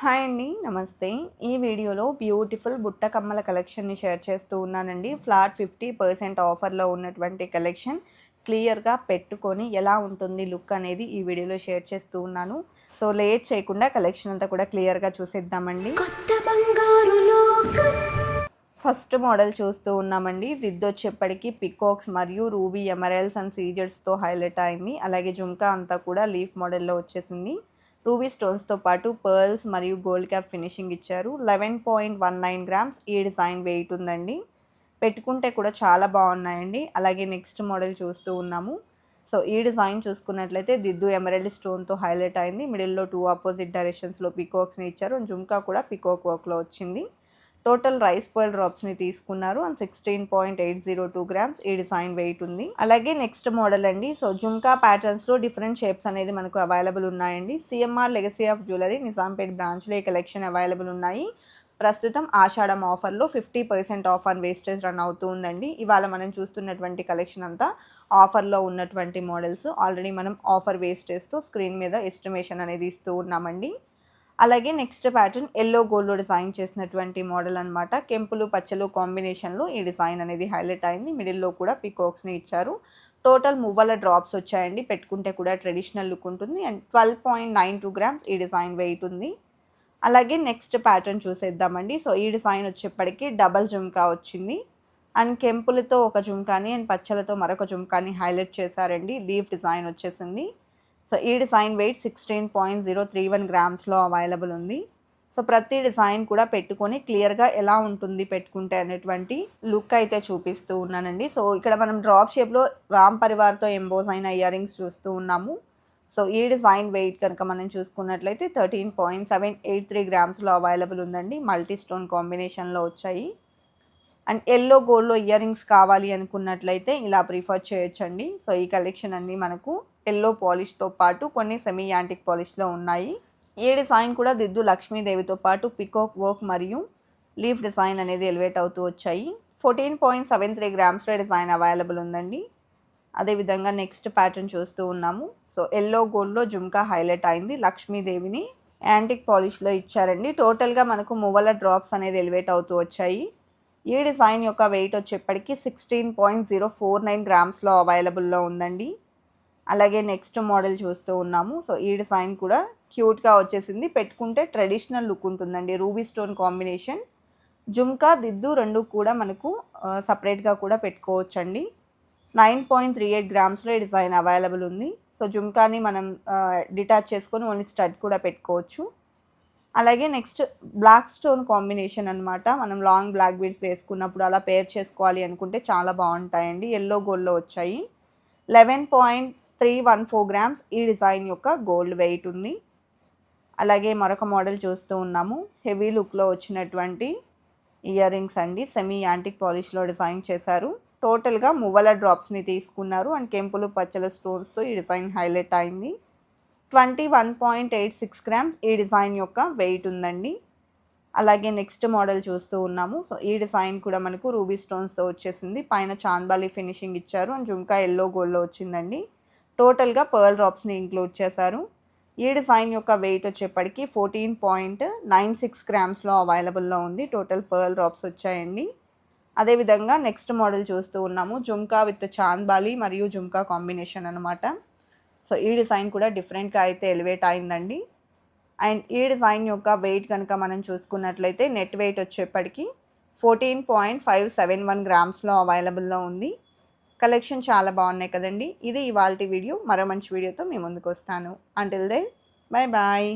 Hi అండి నమస్తే. ఈ వీడియోలో బ్యూటిఫుల్ బుట్ట కమ్మల కలెక్షన్ని షేర్ చేస్తూ ఉన్నానండి. ఫ్లాట్ ఫిఫ్టీ పర్సెంట్ ఆఫర్లో ఉన్నటువంటి కలెక్షన్ క్లియర్గా పెట్టుకొని ఎలా ఉంటుంది లుక్ అనేది ఈ వీడియోలో షేర్ చేస్తూ ఉన్నాను. సో లేట్ చేయకుండా కలెక్షన్ అంతా కూడా క్లియర్గా చూసేద్దామండి. కొత్త బంగారు లోకం. ఫస్ట్ మోడల్ చూస్తూ ఉన్నామండి. దిద్దు వచ్చేప్పటికి పికాక్స్ మరియు రూబీ ఎమరల్స్ అండ్ సీజర్స్తో హైలైట్ అయింది. అలాగే జుంకా అంతా కూడా లీఫ్ మోడల్లో వచ్చేసింది. రూబీ స్టోన్స్తో పాటు పర్ల్స్ మరియు గోల్డ్ క్యాప్ ఫినిషింగ్ ఇచ్చారు. Eleven point one nine grams ఈ డిజైన్ వెయిట్ ఉందండి. పెట్టుకుంటే కూడా చాలా బాగున్నాయండి. అలాగే నెక్స్ట్ మోడల్ చూస్తూ ఉన్నాము. సో ఈ డిజైన్ చూసుకున్నట్లయితే దిద్దు ఎమరల్డ్ స్టోన్తో హైలైట్ అయింది. మిడిల్లో టూ ఆపోజిట్ డైరెక్షన్స్లో పికోక్స్ని ఇచ్చారు. జుంకా కూడా పికోక్ వర్క్లో వచ్చింది. టోటల్ రైస్ పర్ల్ డ్రాప్స్ని తీసుకున్నారు. And sixteen point eight zero two grams ఈ డిజైన్ వెయిట్ ఉంది. అలాగే నెక్స్ట్ మోడల్ అండి. సో జుంకా ప్యాటర్న్స్లో డిఫరెంట్ షేప్స్ అనేది మనకు అవైలబుల్ ఉన్నాయండి. CMR legacy of jewellery Nizampet బ్రాంచ్లో ఈ కలెక్షన్ అవైలబుల్ ఉన్నాయి. ప్రస్తుతం ఆషాఢం ఆఫర్లో fifty percent off on wastage run అవుతూ ఉందండి. ఇవాళ మనం చూస్తున్నటువంటి కలెక్షన్ అంతా ఆఫర్లో ఉన్నటువంటి మోడల్స్ ఆల్రెడీ మనం ఆఫర్ వేస్టేజ్తో స్క్రీన్ మీద ఎస్టిమేషన్ అనేది ఇస్తూ ఉన్నామండి. అలాగే నెక్స్ట్ ప్యాటర్న్ ఎల్లో గోల్డ్లో డిజైన్ చేసినటువంటి మోడల్ అనమాట కెంపులు పచ్చలు కాంబినేషన్లో ఈ డిజైన్ అనేది హైలైట్ అయింది. మిడిల్లో కూడా పికాక్స్ని ఇచ్చారు. టోటల్ మువ్వల డ్రాప్స్ వచ్చాయండి. పెట్టుకుంటే కూడా ట్రెడిషనల్ లుక్ ఉంటుంది. And twelve point nine two grams ఈ డిజైన్ వెయిట్ ఉంది. అలాగే నెక్స్ట్ ప్యాటర్న్ చూసేద్దామండి. సో ఈ డిజైన్ వచ్చేప్పటికి డబల్ జుమ్కా వచ్చింది. అండ్ కెంపులతో ఒక జుమ్కాని అండ్ పచ్చలతో మరొక జుమ్కాని హైలైట్ చేశారండి. లీఫ్ డిజైన్ వచ్చేసింది. సో ఈ design weight sixteen point zero three one గ్రామ్స్లో available ఉంది. సో ప్రతి డిజైన్ కూడా పెట్టుకొని క్లియర్గా ఎలా ఉంటుంది పెట్టుకుంటే అనేటువంటి లుక్ అయితే చూపిస్తూ ఉన్నానండి. సో ఇక్కడ మనం డ్రాప్ షేప్లో రామ్ పరివార్తో ఎంబోస్ అయిన ఇయర్ రింగ్స్ చూస్తూ ఉన్నాము. సో ఈ డిజైన్ వెయిట్ కనుక మనం చూసుకున్నట్లయితే thirteen point seven eight three గ్రామ్స్లో available ఉందండి. మల్టీ స్టోన్ కాంబినేషన్లో వచ్చాయి. అండ్ ఎల్లో గోల్డ్లో ఇయర్ రింగ్స్ కావాలి అనుకున్నట్లయితే ఇలా ప్రిఫర్ చేయొచ్చండి. సో ఈ కలెక్షన్ అన్నీ మనకు ఎల్లో పాలిష్తో పాటు కొన్ని సెమీ యాంటిక్ పాలిష్లో ఉన్నాయి. ఈ డిజైన్ కూడా దిద్దు లక్ష్మీదేవితో పాటు పికాక్ వర్క్ మరియు లీఫ్ డిజైన్ అనేది ఎలివేట్ అవుతూ వచ్చాయి. ఫోర్టీన్ పాయింట్ సెవెన్ త్రీ గ్రామ్స్లో డిజైన్ అవైలబుల్ ఉందండి. అదేవిధంగా నెక్స్ట్ ప్యాటర్న్ చూస్తూ ఉన్నాము. సో ఎల్లో గోల్డ్లో జుమ్కా హైలైట్ అయింది. లక్ష్మీదేవిని యాంటిక్ పాలిష్లో ఇచ్చారండి. టోటల్గా మనకు మువ్వల డ్రాప్స్ అనేది ఎలివేట్ అవుతూ వచ్చాయి. ఈ డిజైన్ యొక్క వెయిట్ వచ్చేప్పటికి sixteen point zero four nine గ్రామ్స్లో అవైలబుల్లో ఉందండి. అలాగే నెక్స్ట్ మోడల్ చూస్తూ ఉన్నాము. సో ఈ డిజైన్ కూడా క్యూట్గా వచ్చేసింది. పెట్టుకుంటే ట్రెడిషనల్ లుక్ ఉంటుందండి. రూబీ స్టోన్ కాంబినేషన్ జుమ్కా దిద్దు రెండు కూడా మనకు సపరేట్గా కూడా పెట్టుకోవచ్చండి. నైన్ పాయింట్ త్రీ ఎయిట్ గ్రామ్స్లో ఈ డిజైన్ అవైలబుల్ ఉంది. సో జుమ్కాని మనం డిటాచ్ చేసుకొని ఓన్లీ స్టడ్ కూడా పెట్టుకోవచ్చు. అలాగే నెక్స్ట్ బ్లాక్ స్టోన్ కాంబినేషన్ అనమాట మనం లాంగ్ బ్లాక్ బీడ్స్ వేసుకున్నప్పుడు అలా పేర్ చేసుకోవాలి అనుకుంటే చాలా బాగుంటాయండి. ఎల్లో గోల్డ్లో వచ్చాయి. Eleven point three one four grams ఈ డిజైన్ యొక్క గోల్డ్ వెయిట్ ఉంది. అలాగే మరొక మోడల్ చూస్తూ ఉన్నాము. హెవీ లుక్లో వచ్చినటువంటి ఇయర్ రింగ్స్ అండి. సెమీ యాంటిక్ పాలిష్లో డిజైన్ చేశారు. టోటల్గా మువ్వల డ్రాప్స్ని తీసుకున్నారు. అండ్ కెంపులు పచ్చల స్టోన్స్తో ఈ డిజైన్ హైలైట్ అయింది. Twenty one point eight six grams ఈ డిజైన్ యొక్క వెయిట్ ఉందండి. అలాగే నెక్స్ట్ మోడల్ చూస్తూ ఉన్నాము. సో ఈ డిజైన్ కూడా మనకు రూబీ స్టోన్స్తో వచ్చేసింది. పైన చాంద్బాలి ఫినిషింగ్ ఇచ్చారు. అండ్ జుంకా ఎల్లో గోల్డ్లో వచ్చిందండి. టోటల్గా పర్ల్ డ్రాప్స్ని ఇంక్లూడ్ చేశారు. ఈ డిజైన్ యొక్క వెయిట్ వచ్చేప్పటికి ఫోర్టీన్ పాయింట్ నైన్ సిక్స్ గ్రామ్స్లో అవైలబుల్లో ఉంది. టోటల్ పర్ల్ డ్రాప్స్ వచ్చాయండి. అదేవిధంగా నెక్స్ట్ మోడల్ చూస్తూ ఉన్నాము. జుమ్కా విత్ చాంద్బాలి మరియు జుమ్కా కాంబినేషన్ అనమాట సో ఈ డిజైన్ కూడా డిఫరెంట్గా అయితే ఎలివేట్ అయిందండి. అండ్ ఈ డిజైన్ యొక్క వెయిట్ కనుక మనం చూసుకున్నట్లయితే నెట్ వెయిట్ వచ్చేప్పటికి fourteen point five seven one గ్రామ్స్లో అవైలబుల్లో ఉంది. కలెక్షన్ చాలా బాగున్నాయి కదండి. ఇది ఇవాళ వీడియో. మరో మంచి వీడియోతో మీ ముందుకు వస్తాను అంటిల్ దే బాయ్ బాయ్